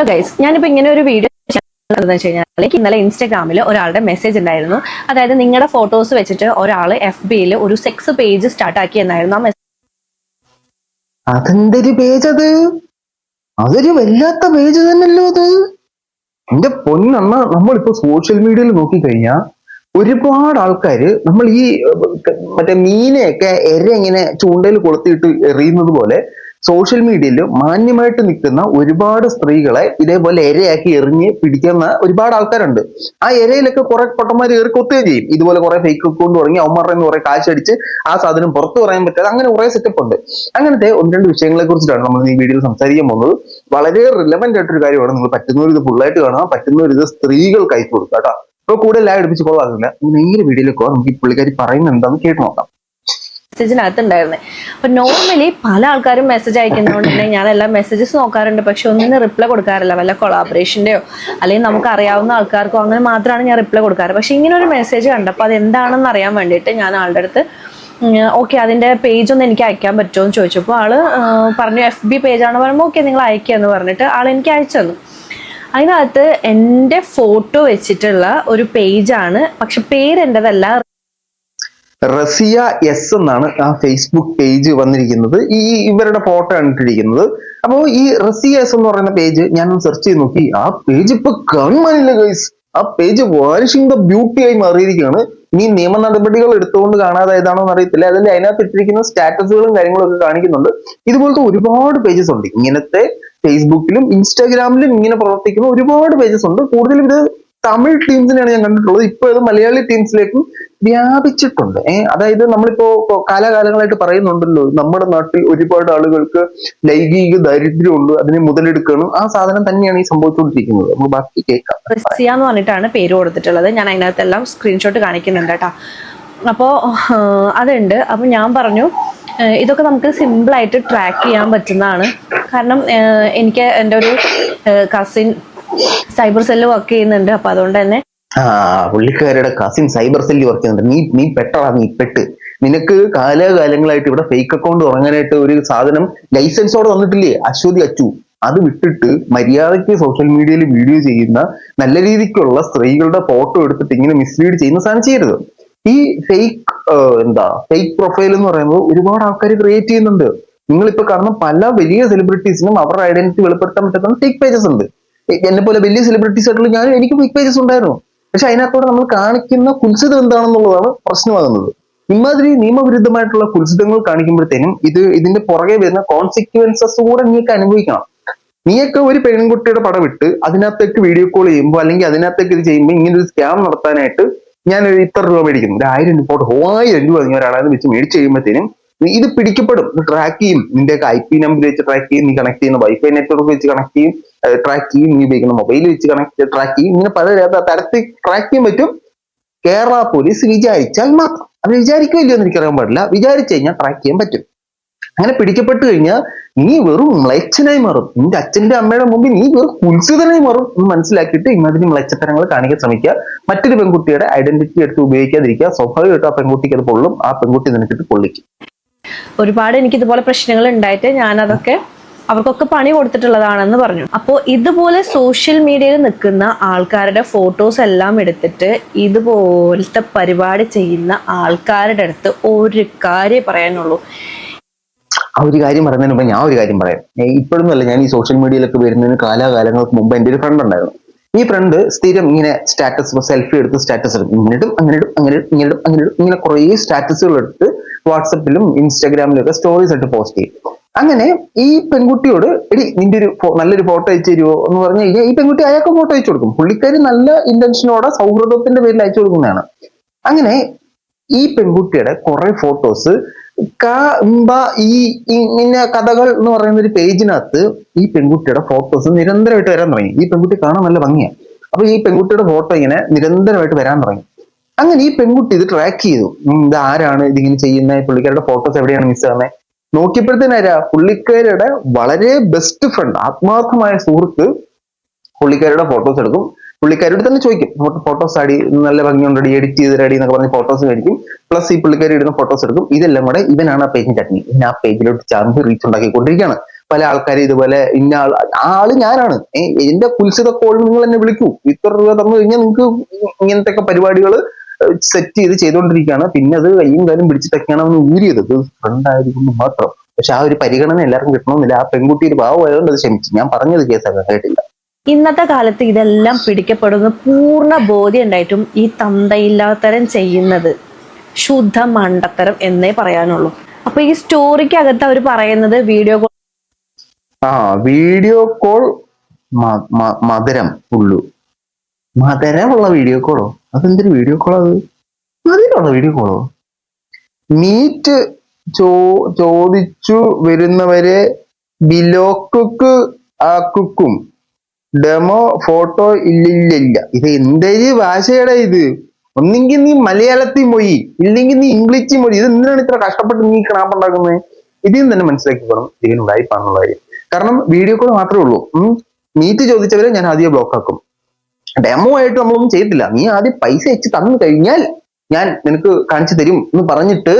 Hello guys ഞാനിപ്പോ ഇങ്ങനെ ഒരു വീഡിയോ ഇന്നലെ ഇൻസ്റ്റാഗ്രാമിൽ ഒരാളുടെ മെസ്സേജ് ഉണ്ടായിരുന്നു. അതായത് നിങ്ങളുടെ ഫോട്ടോസ് വെച്ചിട്ട് ഒരാൾ എഫ് ബിയിൽ ഒരു സെക്സ് പേജ് സ്റ്റാർട്ട് ആക്കി എന്നായിരുന്നു. ആ മെസ്സേജ് അതെന്തൊരു പേജ് അത്? അതൊരു വല്ലാത്ത പേജ് തന്നെയല്ലോ അത്. എന്റെ പൊന്നമ്മ നമ്മളിപ്പോ സോഷ്യൽ മീഡിയയിൽ നോക്കിക്കഴിഞ്ഞാൽ ഒരുപാട് ആൾക്കാർ നമ്മൾ ഈ മറ്റേ മീനെയൊക്കെ എര ഇങ്ങനെ ചൂണ്ടയിൽ കൊളുത്തിയിട്ട് എറിയുന്നത് പോലെ സോഷ്യൽ മീഡിയയിൽ മാന്യമായിട്ട് നിൽക്കുന്ന ഒരുപാട് സ്ത്രീകളെ ഇതേപോലെ ഇരയാക്കി എറിഞ്ഞ് പിടിക്കുന്ന ഒരുപാട് ആൾക്കാരുണ്ട്. ആ ഇരയിലൊക്കെ കുറെ പൊട്ടന്മാർ കയറി കൊത്തുകയും ചെയ്യും. ഇതുപോലെ കുറെ ഫേക്ക് അക്കൗണ്ട് തുടങ്ങി അവന്മാരുടെ കുറെ കാശടിച്ച് ആ സാധനം പുറത്തു പറയാൻ പറ്റാതെ അങ്ങനെ കുറെ സെറ്റപ്പ് ഉണ്ട്. അങ്ങനത്തെ ഒന്ന് രണ്ട് വിഷയങ്ങളെ കുറിച്ചിട്ടാണ് നമ്മൾ ഈ വീഡിയോയിൽ സംസാരിക്കാൻ പോകുന്നത്. വളരെ റിലവന്റ് ആയിട്ടൊരു കാര്യമാണ് നിങ്ങൾ പറ്റുന്നവർ ഇത് ഫുള്ളായിട്ട് കാണുക പറ്റുന്നവർ ഇത് സ്ത്രീകൾക്ക് അയച്ചു കൊടുക്കുക കേട്ടോ. അപ്പൊ കൂടുതൽ ലൈവ് അടുപ്പിച്ച് കൊള്ളാറില്ല നേരെ പോകാം. നമുക്ക് ഈ പുള്ളിക്കാരി പറയുന്നത് എന്താണെന്ന് കേട്ട് നോക്കാം. മെസ്സേജിനകത്ത് ഉണ്ടായിരുന്നത് അപ്പൊ നോർമലി പല ആൾക്കാരും മെസ്സേജ് അയക്കുന്നതുകൊണ്ട് തന്നെ ഞാൻ എല്ലാ മെസ്സേജസ് നോക്കാറുണ്ട്. പക്ഷെ ഒന്നിനും റിപ്ലൈ കൊടുക്കാറില്ല. വല്ല കൊളാബറേഷന്റെയോ അല്ലെങ്കിൽ നമുക്ക് അറിയാവുന്ന ആൾക്കാർക്കോ അങ്ങനെ മാത്രമാണ് ഞാൻ റിപ്ലൈ കൊടുക്കാറ്. പക്ഷെ ഇങ്ങനെ ഒരു മെസ്സേജ് കണ്ടപ്പോൾ അത് എന്താണെന്ന് അറിയാൻ വേണ്ടിയിട്ട് ഞാൻ ആളുടെ അടുത്ത് ഓക്കെ അതിന്റെ പേജ് ഒന്ന് എനിക്ക് അയക്കാൻ പറ്റുമോ? എന്ന് ചോദിച്ചപ്പോൾ ആൾ പറഞ്ഞു എഫ് ബി പേജാണ് പറയുമ്പോൾ ഓക്കെ നിങ്ങൾ അയക്കുക എന്ന് പറഞ്ഞിട്ട് ആൾ എനിക്ക് അയച്ചു തന്നു. അതിനകത്ത് എന്റെ ഫോട്ടോ വെച്ചിട്ടുള്ള ഒരു പേജാണ് പക്ഷെ പേര് എന്റെതല്ല റസിയ എസ് എന്നാണ് ആ ഫേസ്ബുക്ക് പേജ് വന്നിരിക്കുന്നത്. ഈ ഇവരുടെ ഫോട്ടോ കണ്ടിട്ടിരിക്കുന്നത് അപ്പോൾ ഈ റസിയ എസ് എന്ന് പറയുന്ന പേജ് ഞാൻ സെർച്ച് ചെയ്ത് നോക്കി. ആ പേജ് ഇപ്പൊ കാണുമാനില്ല ഗൈസ് ആ പേജ് വാനിഷിംഗ് ദ ബ്യൂട്ടി ആയി മാറിയിരിക്കുകയാണ്. ഇനി നിയമ നടപടികൾ എടുത്തുകൊണ്ട് കാണാതായതാണോ എന്ന് അറിയത്തില്ല. അതിൽ അതിനകത്ത് ഇട്ടിരിക്കുന്ന സ്റ്റാറ്റസുകളും കാര്യങ്ങളും ഒക്കെ കാണിക്കുന്നുണ്ട്. ഇതുപോലത്തെ ഒരുപാട് പേജസ് ഉണ്ട്. ഇങ്ങനത്തെ ഫേസ്ബുക്കിലും ഇൻസ്റ്റാഗ്രാമിലും ഇങ്ങനെ പ്രവർത്തിക്കുന്ന ഒരുപാട് പേജസ് ഉണ്ട്. കൂടുതലും ഇത് തമിഴ് ടീംസിനെയാണ് ഞാൻ കണ്ടിട്ടുള്ളത്. ഇപ്പൊ ഇത് മലയാളി ടീംസിലേക്കും വ്യാപിച്ചിട്ടുണ്ട്. ഏഹ് അതായത് നമ്മളിപ്പോ കാലാകാലങ്ങളായിട്ട് പറയുന്നുണ്ടല്ലോ നമ്മുടെ നാട്ടിൽ ഒരുപാട് ആളുകൾക്ക് ലൈംഗിക ദാരിദ്ര്യമുണ്ട് അതിനെ മുതലെടുക്കണം. ആ സാധനം തന്നെയാണ് ഈ സംഭവിച്ചുകൊണ്ടിരിക്കുന്നത്. നമ്മൾ ബാക്കി കേൾക്കാം. ക്രിസ്യ എന്ന് പറഞ്ഞിട്ടാണ് പേര് കൊടുത്തിട്ടുള്ളത്. ഞാൻ അതിനകത്തെല്ലാം സ്ക്രീൻഷോട്ട് കാണിക്കുന്നുണ്ട് കേട്ടോ. അപ്പോൾ അതുണ്ട്. അപ്പം ഞാൻ പറഞ്ഞു ഇതൊക്കെ നമുക്ക് സിമ്പിളായിട്ട് ട്രാക്ക് ചെയ്യാൻ പറ്റുന്നതാണ്. കാരണം എനിക്ക് എന്റെ ഒരു കസിൻ സൈബർ സെല്ല് വർക്ക് ചെയ്യുന്നുണ്ട്. അപ്പോൾ അതുകൊണ്ട് തന്നെ ആ പുള്ളിക്കാരുടെ കസിൻ സൈബർ സെല്ലി വർക്ക് ചെയ്യുന്നുണ്ട്. നീ നീ പെട്ടടാ നീ പെട്ട്. നിനക്ക് കാലാകാലങ്ങളായിട്ട് ഇവിടെ ഫേക്ക് അക്കൗണ്ട് ഉറങ്ങാനായിട്ട് ഒരു സാധനം ലൈസൻസോടെ തന്നിട്ടില്ലേ അശ്വതി അച്ചു. അത് വിട്ടിട്ട് മര്യാദയ്ക്ക് സോഷ്യൽ മീഡിയയിൽ വീഡിയോ ചെയ്യുന്ന നല്ല രീതിക്കുള്ള സ്ത്രീകളുടെ ഫോട്ടോ എടുത്തിട്ട് ഇങ്ങനെ മിസ്ലീഡ് ചെയ്യുന്ന സാധനം ചെയ്യരുത്. ഈ ഫേക്ക് എന്താ ഫേക്ക് പ്രൊഫൈൽ എന്ന് പറയുമ്പോൾ ഒരുപാട് ആൾക്കാർ ക്രിയേറ്റ് ചെയ്യുന്നുണ്ട്. നിങ്ങളിപ്പോ കാരണം പല വലിയ സെലിബ്രിറ്റീസിനും അവരുടെ ഐഡന്റിറ്റി വെളിപ്പെടുത്താൻ പറ്റുന്ന ഫേക്ക് പേജസ് ഉണ്ട്. എന്നെ പോലെ വലിയ സെലിബ്രിറ്റീസ് ആയിട്ടുള്ള ഞാൻ എനിക്ക് ഫേക്ക് പേജസ് ഉണ്ടായിരുന്നു. പക്ഷെ അതിനകത്തോടെ നമ്മൾ കാണിക്കുന്ന കുൽസിതം എന്താണെന്നുള്ളതാണ് പ്രശ്നമാകുന്നത്. ഇമാതിരി നിയമവിരുദ്ധമായിട്ടുള്ള കുൽസിതങ്ങൾ കാണിക്കുമ്പോഴത്തേനും ഇത് ഇതിന്റെ പുറകെ വരുന്ന കോൺസിക്വൻസസ് കൂടെ നീക്ക് അനുഭവിക്കണം. നീയൊക്കെ ഒരു പെൺകുട്ടിയുടെ പടം ഇട്ട് അതിനകത്തേക്ക് വീഡിയോ കോൾ ചെയ്യുമ്പോൾ അല്ലെങ്കിൽ അതിനകത്തേക്ക് ഇത് ചെയ്യുമ്പോൾ ഇങ്ങനെ ഒരു സ്കാം നടത്താനായിട്ട് ഞാൻ ഇത്ര രൂപ മേടിക്കുന്നു. ഒരു ആയിരം രൂപ ആയിരം രൂപ ഒരാളെ വെച്ച് മേടിച്ച് കഴിയുമ്പോഴത്തേനും ഇത് പിടിക്കപ്പെടും. ട്രാക്ക് ചെയ്യും. നിന്റെ ഐ പി നമ്പർ വെച്ച് ട്രാക്ക് ചെയ്യും. നീ കണക്ട് ചെയ്യുന്ന വൈഫൈ നെറ്റ്വർക്ക് വെച്ച് കണക്ട് ചെയ്യും. ട്രാക്ക് ചെയ്യും. നീ ഉപയോഗിക്കുന്ന മൊബൈൽ വെച്ച് കണക്ട് ട്രാക്ക് ചെയ്യും. ഇങ്ങനെ പല തര- തരത്തിൽ ട്രാക്ക് ചെയ്യാൻ പറ്റും. കേരള പോലീസ് വിചാരിച്ചാൽ മാത്രം. അത് വിചാരിക്കില്ലയോ എന്ന് എനിക്കറിയാൻ പാടില്ല. വിചാരിച്ചു കഴിഞ്ഞാൽ ട്രാക്ക് ചെയ്യാൻ പറ്റും. അങ്ങനെ പിടിക്കപ്പെട്ടു കഴിഞ്ഞാൽ നീ വെറും മ്ലച്ചനായി മാറും. നിന്റെ അച്ഛന്റെ അമ്മയുടെ മുമ്പിൽ നീ വെറും കുൽസിതനായി മാറും എന്ന് മനസ്സിലാക്കിയിട്ട് ഇമാതിരി മ്ലച്ചത്തരങ്ങൾ കാണിക്കാൻ ശ്രമിക്കുക. മറ്റൊരു പെൺകുട്ടിയുടെ ഐഡന്റിറ്റി എടുത്ത് ഉപയോഗിക്കാതിരിക്കുക. സ്വാഭാവികമായിട്ടും ആ പെൺകുട്ടിക്ക് അത് പൊള്ളും ആ പെൺകുട്ടി നിനക്കിട്ട് പൊള്ളിക്കും ഒരുപാട് എനിക്ക് ഇതുപോലെ പ്രശ്നങ്ങൾ ഉണ്ടായിട്ട് ഞാനതൊക്കെ അവർക്കൊക്കെ പണി കൊടുത്തിട്ടുള്ളതാണെന്ന് പറഞ്ഞു. അപ്പോൾ ഇതുപോലെ സോഷ്യൽ മീഡിയയിൽ നിൽക്കുന്ന ആൾക്കാരുടെ ഫോട്ടോസ് എല്ലാം എടുത്തിട്ട് ഇതുപോലത്തെ പരിപാടി ചെയ്യുന്ന ആൾക്കാരുടെ അടുത്ത് ഒരു കാര്യം പറയാനുള്ളൂ. ആ ഒരു കാര്യം പറയുന്നതിന് മുമ്പ് ഞാൻ ഒരു കാര്യം പറയാം. ഇപ്പോഴും ഇപ്പോഴൊന്നും അല്ല ഞാൻ ഈ സോഷ്യൽ മീഡിയയിലൊക്കെ വരുന്നതിന് കാലാകാലങ്ങൾക്ക് മുമ്പ് എന്റെ ഒരു ഫ്രണ്ട് ഉണ്ടായിരുന്നു. ഈ ഫ്രണ്ട് സ്ഥിരം ഇങ്ങനെ സ്റ്റാറ്റസ് സെൽഫി എടുത്ത് സ്റ്റാറ്റസ് എടുക്കും. ഇങ്ങനെ ഇടും അങ്ങനെ ഇങ്ങനെടും അങ്ങനെടും ഇങ്ങനെ കുറേ സ്റ്റാറ്റസുകൾ എടുത്ത് വാട്സപ്പിലും ഇൻസ്റ്റാഗ്രാമിലും സ്റ്റോറീസ് ഇട്ട് പോസ്റ്റ് ചെയ്യും. അങ്ങനെ ഈ പെൺകുട്ടിയോട് എടി നിന്റെ ഒരു നല്ലൊരു ഫോട്ടോ അയച്ചു തരുമോ എന്ന് പറഞ്ഞു കഴിഞ്ഞാൽ ഈ പെൺകുട്ടി അയാൾക്ക് ഫോട്ടോ അയച്ചു കൊടുക്കും. പുള്ളിക്കാരി നല്ല ഇന്റൻഷനോടെ സൗഹൃദത്തിന്റെ പേരിൽ അയച്ചു കൊടുക്കുന്നതാണ്. അങ്ങനെ ഈ പെൺകുട്ടിയുടെ കുറെ ഫോട്ടോസ് ഈ ഇങ്ങനെ കഥകൾ എന്ന് പറയുന്ന ഒരു പേജിനകത്ത് ഈ പെൺകുട്ടിയുടെ ഫോട്ടോസ് നിരന്തരമായിട്ട് വരാൻ തുടങ്ങി. ഈ പെൺകുട്ടി കാണാൻ നല്ല ഭംഗിയാണ് അപ്പൊ ഈ പെൺകുട്ടിയുടെ ഫോട്ടോ ഇങ്ങനെ നിരന്തരമായിട്ട് വരാൻ തുടങ്ങി. അങ്ങനെ ഈ പെൺകുട്ടി ഇത് ട്രാക്ക് ചെയ്തു. ഇത് ആരാണ് ഇതിങ്ങനെ ചെയ്യുന്നത് പുള്ളിക്കാരുടെ ഫോട്ടോസ് എവിടെയാണ് മിസ് ആവുന്നത് നോക്കിയപ്പോഴത്തേനാരാ പുള്ളിക്കാരുടെ വളരെ ബെസ്റ്റ് ഫ്രണ്ട് ആത്മാർത്ഥമായ സുഹൃത്ത് പുള്ളിക്കാരുടെ ഫോട്ടോസ് എടുക്കും. പുള്ളിക്കാരോട് തന്നെ ചോദിക്കും ഫോട്ടോസ് അടി നല്ല ഭംഗിയുണ്ടടി എഡിറ്റ് ചെയ്ത് റെഡി എന്നൊക്കെ പറഞ്ഞ് ഫോട്ടോസ് മേടിക്കും. പ്ലസ് ഈ പുള്ളിക്കാരി ഇടുന്ന ഫോട്ടോസ് എടുക്കും. ഇതെല്ലാം കൂടെ ഇവനാണ് ആ പേജിന്റെ അഡ്മിൻ ഇവൻ ആ പേജിലോട്ട് ചാർജ് റീച്ച് ഉണ്ടാക്കിക്കൊണ്ടിരിക്കുകയാണ്. പല ആൾക്കാരും ഇതുപോലെ ഇന്ന ആൾ ആൾ ഞാനാണ്. എന്റെ കുൽസിത കോൾ നിങ്ങൾ എന്നെ വിളിക്കൂ. ഇത്ര രൂപ തന്നു കഴിഞ്ഞാൽ നിങ്ങൾക്ക് ഇങ്ങനത്തെ ഒക്കെ പരിപാടികൾ സെറ്റ് ചെയ്ത് ചെയ്തുകൊണ്ടിരിക്കുകയാണ്. പിന്നെ അത് കയ്യും കാലും പിടിച്ചിട്ടൊക്കെയാണ് അവന് ഊരിയത്. അത് ഫ്രണ്ട് ആയിരിക്കുന്നു മാത്രം. പക്ഷെ ആ ഒരു പരിഗണന എല്ലാവർക്കും കിട്ടണമെന്നില്ല. ആ പെൺകുട്ടി ഒരു പാവമായതുകൊണ്ട് അത് ക്ഷമിച്ചു. ഞാൻ പറഞ്ഞത് കേസ് കേട്ടില്ല. ഇന്നത്തെ കാലത്ത് ഇതെല്ലാം പിടിക്കപ്പെടുന്ന പൂർണ ബോധ്യം ഉണ്ടായിട്ടും ഈ തന്തയില്ലാത്തരം ചെയ്യുന്നത് ശുദ്ധ മണ്ടത്തരം എന്നേ പറയാനുള്ളൂ. അപ്പൊ ഈ സ്റ്റോറിക്ക് സ്റ്റോറിക്കകത്ത് അവർ പറയുന്നത് വീഡിയോ കോൾ ആ വീഡിയോ കോൾ മധുരം ഉള്ളു. മധുരമുള്ള വീഡിയോ കോളോ അതെന്തൊരു വീഡിയോ കോൾ അത്? മധുരമുള്ള വീഡിയോ കോളോ മീറ്റ് ചോ ചോദിച്ചു വരുന്നവരെ ബിലോക്കുക്ക് ആക്കുക്കും. ഡെമോ ഫോട്ടോ ഇല്ലില്ലില്ല. ഇത് എന്തൊരു ഭാഷയുടെ ഇത്? ഒന്നെങ്കിൽ നീ മലയാളത്തിൽ മൊഴി ഇല്ലെങ്കിൽ നീ ഇംഗ്ലീഷിൽ മൊഴി. ഇത് എന്തിനാണ് ഇത്ര കഷ്ടപ്പെട്ട് നീ ക്രാമ്പുണ്ടാക്കുന്നത് ഇതിൽ ഇതിന് തന്നെ മനസ്സിലാക്കി പോകണം ഇതിനുണ്ടായി വായ്പാന്നുള്ള കാര്യം. കാരണം വീഡിയോ കോൾ മാത്രമേ ഉള്ളൂ. മീറ്റ് ചോദിച്ചവരെ ഞാൻ ആദ്യം ബ്ലോക്ക് ആക്കും. ഡെമോ ആയിട്ട് നമ്മളൊന്നും ചെയ്തില്ല നീ ആദ്യം പൈസ വെച്ച് തന്നു കഴിഞ്ഞാൽ ഞാൻ നിനക്ക് കാണിച്ചു തരും എന്ന് പറഞ്ഞിട്ട്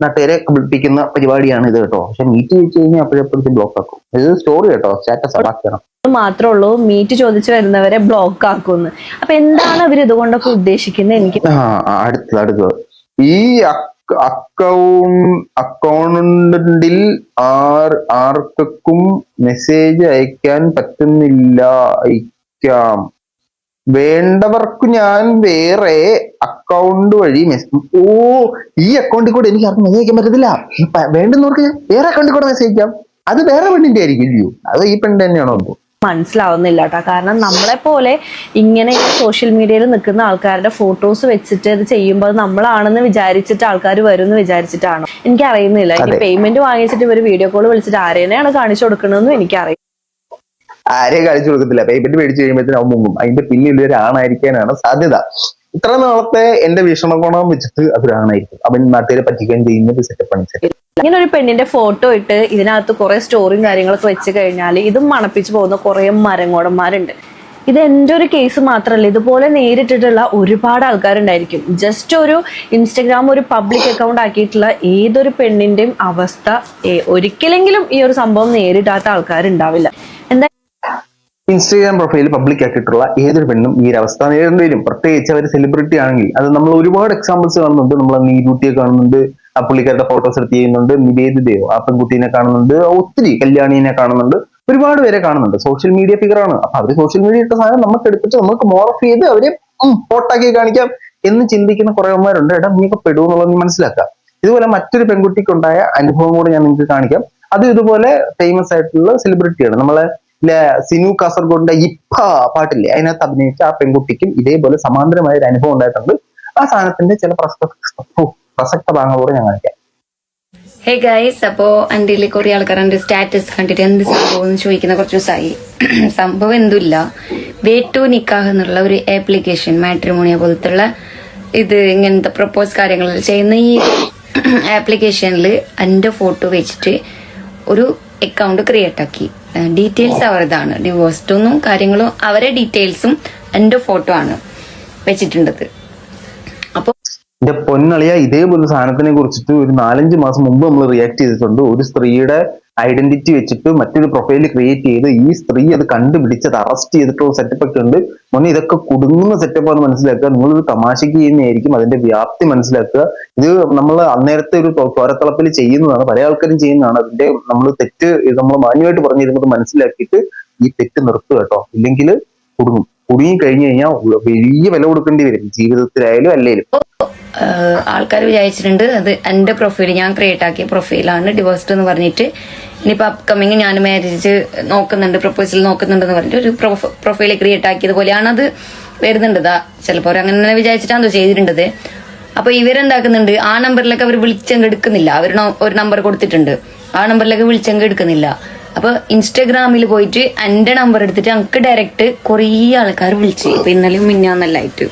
നാട്ടുകാരെ കബളിപ്പിക്കുന്ന പരിപാടിയാണ് ഇത് കേട്ടോ. പക്ഷെ മീറ്റ് ചോദിച്ചു കഴിഞ്ഞാൽ അപ്പോഴപ്പോഴത്തെ ബ്ലോക്ക് ആക്കും. ഇത് സ്റ്റോറി കേട്ടോ. സ്റ്റാറ്റസ് ആക്കണം മാത്രമേ ഉള്ളൂ. മീറ്റ് ചോദിച്ചു വരുന്നവരെ ബ്ലോക്ക് ആക്കുമെന്ന്. അപ്പൊ എന്താണ് അവർ ഇതുകൊണ്ടൊക്കെ ഉദ്ദേശിക്കുന്നത്? എനിക്ക് അടുത്തത് അടുത്തത് ഈ അക്കൗണ്ട് അക്കൗണ്ടിൽ ആർ ആർക്കും മെസ്സേജ് അയക്കാൻ പറ്റുന്നില്ല. അയക്കാം. വേണ്ടവർക്ക് ഞാൻ വേറെ അക്കൗണ്ട് വഴി ഓ ഈ അക്കൗണ്ടിൽ കൂടെ എനിക്ക് ആർക്കും മെസ്സേജ് അയക്കാൻ പറ്റത്തില്ല. ഈ വേണ്ടുന്നവർക്ക് ഞാൻ വേറെ അക്കൗണ്ടിൽ കൂടെ മെസ്സേജ് അയക്കാം. അത് വേറെ പെണ്ണിന്റെ ആയിരിക്കും ഇല്ലയോ അത് ഈ പെണ്ണ് തന്നെയാണോ എന്തോ മനസ്സിലാവുന്നില്ല കേട്ടോ കാരണം നമ്മളെ പോലെ ഇങ്ങനെ സോഷ്യൽ മീഡിയയിൽ നിൽക്കുന്ന ആൾക്കാരുടെ ഫോട്ടോസ് വെച്ചിട്ട് അത് ചെയ്യുമ്പോൾ നമ്മളാണെന്ന് വിചാരിച്ചിട്ട് ആൾക്കാർ വരും എന്ന് വിചാരിച്ചിട്ടാണോ? എനിക്ക് അറിയുന്നില്ല എനിക്ക് പേയ്മെന്റ് വാങ്ങിച്ചിട്ട് ഇവർ വീഡിയോ കോൾ വിളിച്ചിട്ട് ആരെയാണ് കാണിച്ചു കൊടുക്കണമെന്നും എനിക്കറിയാം ആരെയും കാണിച്ചു കൊടുക്കത്തില്ല. പേയ്മെന്റ് മേടിച്ചു കഴിയുമ്പോഴത്തേനും അവൻ മുങ്ങും. അതിന്റെ പിന്നിൽ ഒരാണായിരിക്കാനാണ് സാധ്യത. ഇത്ര നാളത്തെ എന്റെ വീക്ഷണകോണം വെച്ചിട്ട് അതൊരാണായിരിക്കും അവൻ നാട്ടുകാരെ പറ്റിക്കാൻ ചെയ്യുന്നത് സെറ്റപ്പ് ആണ്. ഇങ്ങനെ ഒരു പെണ്ണിന്റെ ഫോട്ടോ ഇട്ട് ഇതിനകത്ത് കുറെ സ്റ്റോറിയും കാര്യങ്ങളൊക്കെ വെച്ച് കഴിഞ്ഞാൽ ഇതും മണപ്പിച്ചു പോകുന്ന കുറെ മരങ്ങോടന്മാരുണ്ട്. ഇത് എന്റെ ഒരു കേസ് മാത്രമല്ല ഇതുപോലെ നേരിട്ടിട്ടുള്ള ഒരുപാട് ആൾക്കാരുണ്ടായിരിക്കും. ജസ്റ്റ് ഒരു ഇൻസ്റ്റഗ്രാം ഒരു പബ്ലിക് അക്കൗണ്ട് ആക്കിയിട്ടുള്ള ഏതൊരു പെണ്ണിന്റെയും അവസ്ഥ ഒരിക്കലെങ്കിലും ഈ ഒരു സംഭവം നേരിടാത്ത ആൾക്കാരുണ്ടാവില്ല. എന്താ ഇൻസ്റ്റാഗ്രാം പ്രൊഫൈൽ പബ്ലിക് ആക്കിയിട്ടുള്ള ഏതൊരു പെണ്ണും ഈ ഒരു അവസ്ഥ നേരിടേണ്ടി വരും പ്രത്യേകിച്ച് അവർ സെലിബ്രിറ്റി ആണെങ്കിൽ അത് നമ്മൾ ഒരുപാട് എക്സാമ്പിൾസ് കാണുന്നുണ്ട്. നമ്മൾ നീരൂട്ടിയെ കാണുന്നുണ്ട് ആ പുള്ളിക്കാരുടെ ഫോട്ടോസ് എടുത്ത് ചെയ്യുന്നുണ്ട് നിവേദിതയോ ആ പെൺകുട്ടീനെ കാണുന്നുണ്ട് ഒത്തിരി കല്യാണീനെ കാണുന്നുണ്ട്. ഒരുപാട് പേരെ കാണുന്നുണ്ട്. സോഷ്യൽ മീഡിയ ഫിഗർ ആണ്. അപ്പൊ അവർ സോഷ്യൽ മീഡിയ ഇട്ട സാധനം നമുക്ക് എടുത്തിട്ട് നമുക്ക് മോർഫ് ചെയ്ത് അവരെ ഫോട്ടാക്കി കാണിക്കാം എന്ന് ചിന്തിക്കുന്ന കുറെ അമ്മമാരുണ്ട് എടാ നീയൊക്കെ പെടുമെന്നുള്ളത് നീ മനസ്സിലാക്കാം. ഇതുപോലെ മറ്റൊരു പെൺകുട്ടിക്കുണ്ടായ അനുഭവം കൂടെ ഞാൻ നിങ്ങൾക്ക് കാണിക്കാം. അത് ഇതുപോലെ ഫേമസ് ആയിട്ടുള്ള സെലിബ്രിറ്റിയാണ് നമ്മളെ സിനു കാസർഗോഡിന്റെ ഇപ്പ പാട്ടില്ലേ? അതിനകത്ത് അഭിനയിച്ച ആ പെൺകുട്ടിക്കും ഇതേപോലെ സമാന്തരമായ ഒരു അനുഭവം ഉണ്ടായിട്ടുണ്ട്. ആ സാധനത്തിന്റെ ചില പ്രസക്ത പ്രസക്ത ഭാഗങ്ങളോട് ഞാൻ കാണിക്കാം. ഹേ ഗൈസ് അപ്പോ എന്റെ കുറെ ആൾക്കാർ എന്റെ സ്റ്റാറ്റസ് കണ്ടിട്ട് എന്ത് സംഭവം എന്ന് ചോദിക്കുന്ന കുറച്ച് ദിവസമായി സംഭവം എന്തുമില്ല. വേ ടു നിക്കാഹ് എന്നുള്ള ഒരു ആപ്ലിക്കേഷൻ മാട്രിമോണിയ പോലത്തുള്ള ഇത് ഇങ്ങനത്തെ പ്രപ്പോസ് കാര്യങ്ങൾ ചെയ്യുന്ന ഈ ആപ്ലിക്കേഷനിൽ എന്റെ ഫോട്ടോ വെച്ചിട്ട് ഒരു അക്കൗണ്ട് ക്രിയേറ്റ് ആക്കി. ഡീറ്റെയിൽസ് അവരതാണ്. ഡിവോഴ്സ്ഡൊന്നും കാര്യങ്ങളും അവരെ ഡീറ്റെയിൽസും എന്റെ ഫോട്ടോ ആണ് വെച്ചിട്ടുണ്ടത് അപ്പോൾ എന്റെ പൊന്നളിയ ഇതേപോലെ സാധനത്തിനെ കുറിച്ചിട്ട് ഒരു നാലഞ്ച് മാസം മുമ്പ് നമ്മൾ റിയാക്ട് ചെയ്തിട്ടുണ്ട്. ഒരു സ്ത്രീയുടെ ഐഡന്റിറ്റി വെച്ചിട്ട് മറ്റൊരു പ്രൊഫൈൽ ക്രിയേറ്റ് ചെയ്ത് ഈ സ്ത്രീ അത് കണ്ടുപിടിച്ചത് അറസ്റ്റ് ചെയ്തിട്ടുള്ള സെറ്റപ്പ് ഒക്കെ ഉണ്ട്. ഒന്ന് ഇതൊക്കെ കുടുങ്ങുന്ന സെറ്റപ്പ് ആണ് മനസ്സിലാക്കുക. നിങ്ങൾ ഒരു തമാശയ്ക്ക് ചെയ്യുന്നതായിരിക്കും അതിന്റെ വ്യാപ്തി മനസ്സിലാക്കുക. ഇത് നമ്മൾ അന്നേരത്തെ ഒരു പോരത്തളപ്പിൽ ചെയ്യുന്നതാണ്. പല ആൾക്കാരും ചെയ്യുന്നതാണ്. അതിന്റെ നമ്മൾ തെറ്റ് നമ്മൾ മാന്യമായിട്ട് പറഞ്ഞിരുന്നത് മനസ്സിലാക്കിയിട്ട് ഈ തെറ്റ് നിർത്തുക കേട്ടോ. ഇല്ലെങ്കിൽ കുടുങ്ങും. കുടുങ്ങി കഴിഞ്ഞു കഴിഞ്ഞാൽ വലിയ വില കൊടുക്കേണ്ടി വരും. ജീവിതത്തിലായാലും അല്ലേലും. ആൾക്കാർ വിചാരിച്ചിട്ടുണ്ട് അത് എന്റെ പ്രൊഫൈൽ ഞാൻ ക്രിയേറ്റ് ആക്കിയ പ്രൊഫൈലാണ് ഡിവോഴ്സ്ഡ് എന്ന് പറഞ്ഞിട്ട് ഇനിയിപ്പോൾ അപ്കമിങ് ഞാൻ മാരേജ് നോക്കുന്നുണ്ട് പ്രൊപ്പോസൽ നോക്കുന്നുണ്ടെന്ന് പറഞ്ഞിട്ട് ഒരു പ്രൊഫൈൽ ക്രിയേറ്റ് ആക്കിയത് പോലെയാണ് അത് വരുന്നുണ്ട്. ഇതാ ചിലപ്പോൾ അങ്ങനെ വിചാരിച്ചിട്ടാണ് ചെയ്തിട്ടുണ്ടത്. അപ്പോൾ ഇവരെന്താക്കുന്നുണ്ട് ആ നമ്പറിലൊക്കെ അവർ വിളിച്ചങ്ങ് എടുക്കുന്നില്ല. അവർ ഒരു നമ്പർ കൊടുത്തിട്ടുണ്ട്. ആ നമ്പറിലൊക്കെ വിളിച്ചങ്ങ് എടുക്കുന്നില്ല. അപ്പൊ ഇൻസ്റ്റാഗ്രാമിൽ പോയിട്ട് എന്റെ നമ്പർ എടുത്തിട്ട് അങ്ങക്ക് ഡയറക്റ്റ് കുറേ ആൾക്കാർ വിളിച്ച് ഇപ്പൊ ഇന്നലെയും മിന്നാന്നല്ലായിട്ട്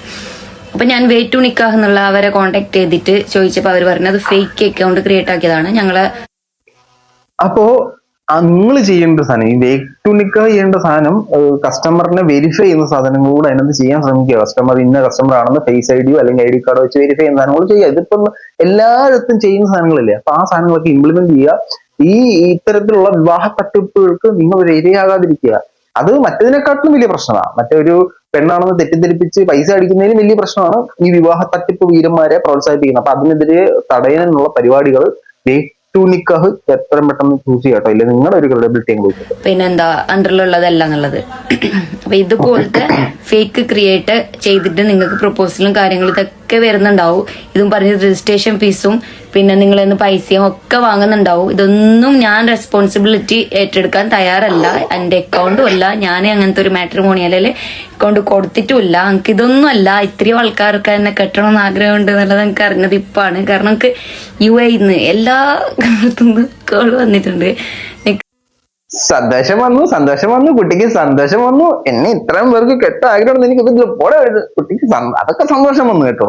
അപ്പൊ ഞാൻ വേ ടു നിക്കാഹ് എന്നുള്ള അവരെ കോണ്ടാക്ട് ചെയ്തിട്ട് ചോദിച്ചപ്പോൾ അവർ പറഞ്ഞത് ഫേക്ക് അക്കൗണ്ട് ക്രിയേറ്റ് ആക്കിയതാണ്. ഞങ്ങളെ അപ്പോ നിങ്ങൾ ചെയ്യേണ്ട സാധനം ഈ നിക്ക ചെയ്യേണ്ട സാധനം കസ്റ്റമറിനെ വെരിഫൈ ചെയ്യുന്ന സാധനങ്ങൾ കൂടെ അതിനകത്ത് ചെയ്യാൻ ശ്രമിക്കുക. കസ്റ്റമർ ഇന്ന കസ്റ്റമർ ആണെന്ന് ഫേസ് ഐ ഡിയോ അല്ലെങ്കിൽ ഐ ഡി കാർഡോ വെച്ച് വെരിഫൈ ചെയ്യുന്ന സാധനങ്ങൾ ചെയ്യുക. ഇതിപ്പം എല്ലായിടത്തും ചെയ്യുന്ന സാധനങ്ങളില്ലേ? അപ്പൊ ആ സാധനങ്ങളൊക്കെ ഇംപ്ലിമെന്റ് ചെയ്യുക. ഈ ഇത്തരത്തിലുള്ള വിവാഹ തട്ടിപ്പുകൾക്ക് നിങ്ങൾ ഒരു ഇരയാകാതിരിക്കുക അത് മറ്റതിനെക്കാട്ടിലും വലിയ പ്രശ്നമാണ്. മറ്റൊരു പെണ്ണാണെന്ന് തെറ്റിദ്ധരിപ്പിച്ച് പൈസ അടിക്കുന്നതിലും വലിയ പ്രശ്നമാണ് ഈ വിവാഹ തട്ടിപ്പ് വീരന്മാരെ പ്രോത്സാഹിപ്പിക്കുന്നത്. അപ്പൊ അതിനെതിരെ തടയാനുള്ള പരിപാടികൾ നിക്കാഹ് എത്രയും പെട്ടെന്ന് ചൂസ് ചെയ്യാട്ടോ ഇല്ല നിങ്ങളുടെ ഒരു ക്രെഡിബിലിറ്റി പിന്നെന്താ അണ്ടറിലുള്ളതല്ല എന്നുള്ളത്. അപ്പൊ ഇതുപോലത്തെ ഫേക്ക് ക്രിയേറ്റ് ചെയ്തിട്ട് നിങ്ങൾക്ക് പ്രൊപ്പോസലും കാര്യങ്ങളും ഇതൊക്കെ വരുന്നുണ്ടാവും. ഇതും പറഞ്ഞ രജിസ്ട്രേഷൻ ഫീസും പിന്നെ നിങ്ങൾ ഇന്ന് പൈസയും ഒക്കെ വാങ്ങുന്നുണ്ടാവും. ഇതൊന്നും ഞാൻ റെസ്പോൺസിബിലിറ്റി ഏറ്റെടുക്കാൻ തയ്യാറല്ല. എന്റെ അക്കൗണ്ടും അല്ല. ഞാൻ അങ്ങനത്തെ ഒരു മാട്രിമോണിയലിൽ അക്കൗണ്ട് കൊടുത്തിട്ടുമില്ല. എനിക്ക് ഇതൊന്നും അല്ല. ഇത്രയും ആൾക്കാർക്ക് എന്നെ കെട്ടണമെന്ന് ആഗ്രഹമുണ്ട് എന്നുള്ളത് എനിക്ക് അറിഞ്ഞത് ഇപ്പാണ്. കാരണം എനിക്ക് യു എന്ന് എല്ലാ കാലത്തുനിന്ന് കോൾ വന്നിട്ടുണ്ട്. സന്തോഷം വന്നു സന്തോഷം വന്നു കുട്ടിക്ക് സന്തോഷം വന്നു. എന്നെ ഇത്രയും പേർക്ക് കെട്ട ആഗ്രഹം എനിക്ക് പോലെ കുട്ടിക്ക് അതൊക്കെ സന്തോഷം വന്നു കേട്ടോ.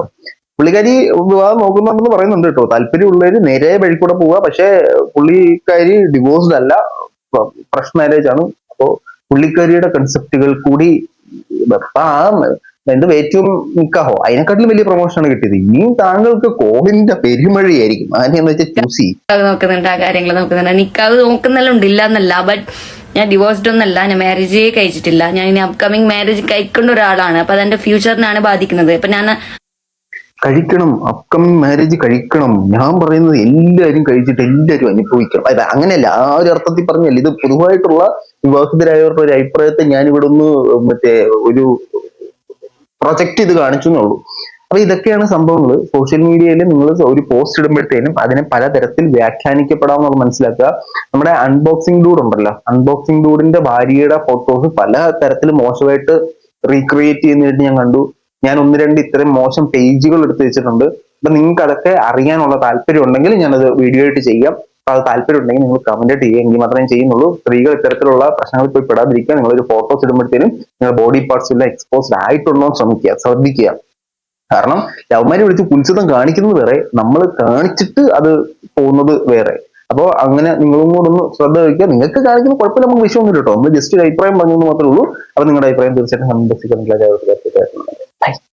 പുള്ളിക്കാരി വിവാഹം നോക്കുന്നുണ്ടെന്ന് പറയുന്നുണ്ട് കേട്ടോ. താല്പര്യമുള്ളവര് നേരെ വഴിക്കൂടെ കൂടെ പോവുക. പക്ഷെ പുള്ളിക്കാരി ഡിവോഴ്സ്ഡ് അല്ല. പ്രശ്ന മാരേജ് ആണ്. അപ്പോ പുള്ളിക്കാരിയുടെ കൺസെപ്റ്റുകൾ കൂടി ആ എന്ത് ഏറ്റവും നിക്കാഹോ? അതിനെക്കാട്ടിലും വലിയ പ്രൊമോഷൻ ആണ് കിട്ടിയത്. ഇനിയും താങ്കൾക്ക് കോവിഡിന്റെ പെരുമഴയായിരിക്കും. അതിനെന്ന് വെച്ചാൽ ചൂസി. നോക്കുന്നുണ്ട് ആ കാര്യങ്ങൾ നോക്കുന്നുണ്ട്. നിക്കാഹ് നോക്കുന്നല്ല ഉണ്ട് ഇല്ല എന്നല്ല ബട്ട് ഞാൻ ഡിവോഴ്സ്ഡ് ഒന്നല്ല ഞാൻ മാരേജേ കഴിച്ചിട്ടില്ല. ഞാൻ ഇനി അപ്കമിങ് മാരേജ് കഴിക്കേണ്ട ഒരാളാണ്. അപ്പൊ അതെന്റെ ഫ്യൂച്ചറിനാണ് ബാധിക്കുന്നത്. അപ്പൊ ഞാൻ കഴിക്കണം. അപ്കമിങ് മാരേജ് കഴിക്കണം. ഞാൻ പറയുന്നത് എല്ലാവരും കഴിച്ചിട്ട് എല്ലാവരും അനുഭവിക്കണം. അല്ല അങ്ങനെയല്ല. ആ ഒരു അർത്ഥത്തിൽ പറഞ്ഞല്ല. ഇത് പൊതുവായിട്ടുള്ള വിവാഹിതരായവരുടെ ഒരു അഭിപ്രായത്തെ ഞാൻ ഇവിടെ ഒന്ന് മറ്റേ ഒരു പ്രൊജക്ട് ചെയ്ത് കാണിച്ചു എന്നുള്ളൂ. അപ്പൊ ഇതൊക്കെയാണ് സംഭവങ്ങൾ സോഷ്യൽ മീഡിയയിൽ നിങ്ങൾ ഒരു പോസ്റ്റ് ഇടുമ്പോഴത്തേനും അതിനെ പലതരത്തിൽ വ്യാഖ്യാനിക്കപ്പെടാമെന്നുള്ളത് മനസ്സിലാക്കുക. നമ്മുടെ അൺബോക്സിംഗ് ഡൂഡ് ഉണ്ടല്ലോ. അൺബോക്സിംഗ് ഡൂഡിന്റെ ഭാര്യയുടെ ഫോട്ടോസ് പല തരത്തിൽ മോശമായിട്ട് റീക്രിയേറ്റ് ചെയ്യുന്നതായിട്ട് ഞാൻ കണ്ടു. ഞാൻ ഒന്ന് രണ്ട് ഇത്രയും മോശം പേജുകൾ എടുത്ത് വെച്ചിട്ടുണ്ട്. അപ്പൊ നിങ്ങൾക്ക് അതൊക്കെ അറിയാനുള്ള താല്പര്യം ഉണ്ടെങ്കിൽ ഞാനത് വീഡിയോ ആയിട്ട് ചെയ്യാം. അത് താല്പര്യം ഉണ്ടെങ്കിൽ നിങ്ങൾ കമന്റ് ചെയ്യുക. എങ്കിൽ മാത്രമേ ചെയ്യുന്നുള്ളൂ. സ്ത്രീകൾ ഇത്തരത്തിലുള്ള പ്രശ്നങ്ങളിൽ പോയി പെടാതിരിക്കുക നിങ്ങൾ ഒരു ഫോട്ടോസ് ഇടുമ്പോഴത്തേനും നിങ്ങൾ ബോഡി പാർട്സ് എല്ലാം എക്സ്പോസ്ഡ് ആയിട്ടുണ്ടോ എന്ന് ശ്രമിക്കുക. ശ്രദ്ധിക്കുക. കാരണം ലവ്മാരി വിളിച്ച് കുലിച്ചതും കാണിക്കുന്നത് വേറെ നമ്മൾ കാണിച്ചിട്ട് അത് പോകുന്നത് വേറെ. അപ്പോൾ അങ്ങനെ നിങ്ങളും കൂടെ ഒന്ന് ശ്രദ്ധ വയ്ക്കുക. നിങ്ങൾക്ക് കാണിക്കുന്ന കുഴപ്പമില്ല നമുക്ക് വിഷയമൊന്നും കേട്ടോ. നമ്മൾ ജസ്റ്റ് ഒരു അഭിപ്രായം പറഞ്ഞു മാത്രമേ ഉള്ളൂ. അപ്പൊ നിങ്ങളുടെ അഭിപ്രായം തീർച്ചയായിട്ടും സന്ദർശിക്കാൻ